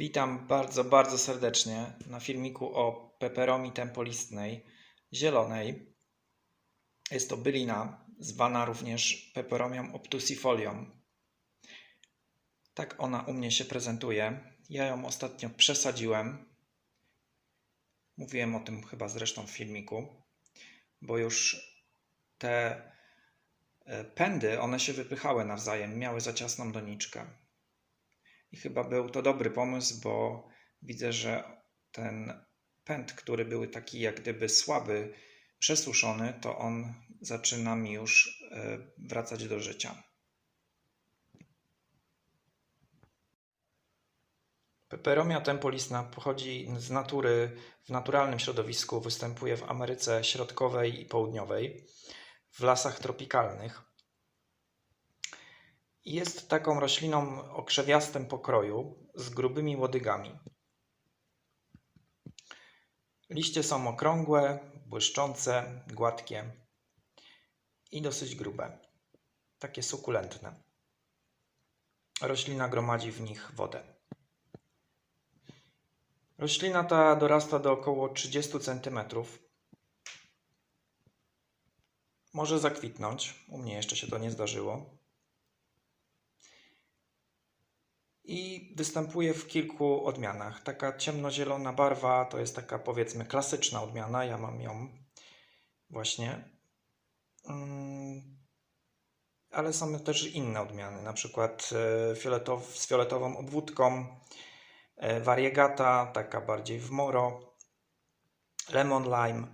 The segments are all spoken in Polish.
Witam bardzo, bardzo serdecznie na filmiku o peperomii tempolistnej zielonej. Jest to bylina, zwana również peperomią obtusifolią. Tak ona u mnie się prezentuje. Ja ją ostatnio przesadziłem. Mówiłem o tym chyba zresztą w filmiku, bo już te e, pędy, one się wypychały nawzajem, miały za ciasną doniczkę. I chyba był to dobry pomysł, bo widzę, że ten pęd, który był taki jak gdyby słaby, przesuszony, to on zaczyna mi już e, wracać do życia. Peperomia tempolisna pochodzi z natury, w naturalnym środowisku, występuje w Ameryce Środkowej i Południowej, w lasach tropikalnych. Jest taką rośliną o krzewiastym pokroju z grubymi łodygami. Liście są okrągłe, błyszczące, gładkie i dosyć grube, takie sukulentne. Roślina gromadzi w nich wodę. Roślina ta dorasta do około 30 cm. Może zakwitnąć. U mnie jeszcze się to nie zdarzyło. I występuje w kilku odmianach. Taka ciemnozielona barwa to jest taka powiedzmy klasyczna odmiana. Ja mam ją właśnie. Mm, Ale są też inne odmiany, na przykład e, fioletow, z fioletową obwódką, e, variegata, taka bardziej w moro, lemon lime,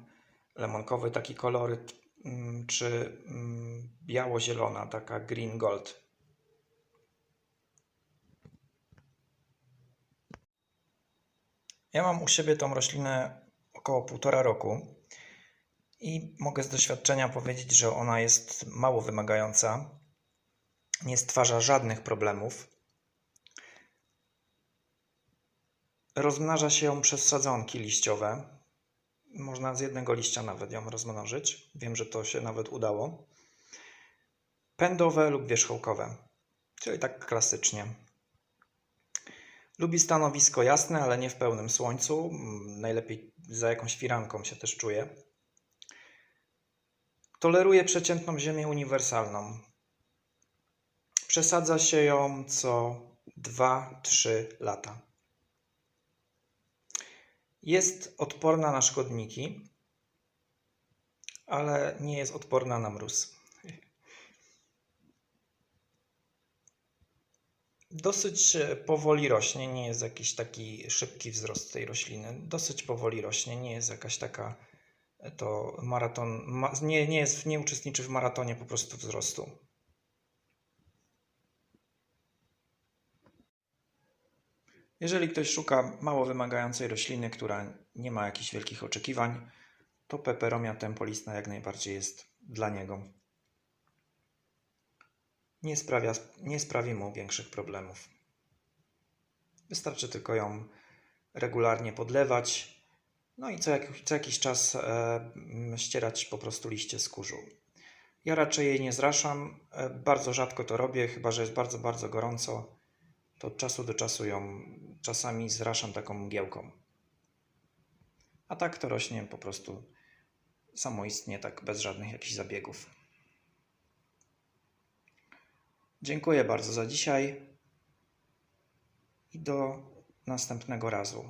lemonkowy taki koloryt, mm, czy mm, biało-zielona, taka green gold. Ja mam u siebie tą roślinę około półtora roku i mogę z doświadczenia powiedzieć, że ona jest mało wymagająca, nie stwarza żadnych problemów. Rozmnaża się ją przez sadzonki liściowe. Można z jednego liścia nawet ją rozmnożyć. Wiem, że to się nawet udało. Pędowe lub wierzchołkowe, czyli tak klasycznie. Lubi stanowisko jasne, ale nie w pełnym słońcu. Mm, Najlepiej za jakąś firanką się też czuje. Toleruje przeciętną ziemię uniwersalną. Przesadza się ją co 2-3 lata. Jest odporna na szkodniki, ale nie jest odporna na mróz. Dosyć e, powoli rośnie, nie jest jakiś taki szybki wzrost tej rośliny. Dosyć powoli rośnie, nie jest jakaś taka e, to maraton, ma, nie, nie, jest, nie uczestniczy w maratonie po prostu wzrostu. Jeżeli ktoś szuka mało wymagającej rośliny, która nie ma jakichś wielkich oczekiwań, to peperomia tempolistna jak najbardziej jest dla niego nie, sprawia, nie sprawi mu większych problemów. Wystarczy tylko ją regularnie podlewać, no i co, jak, co jakiś czas e, ścierać po prostu liście z kurzu. Ja raczej jej nie zraszam, e, bardzo rzadko to robię, chyba że jest bardzo, bardzo gorąco, to od czasu do czasu ją czasami zraszam taką mgiełką. A tak to rośnie po prostu samoistnie, tak bez żadnych jakichś zabiegów. Dziękuję bardzo za dzisiaj i do następnego razu.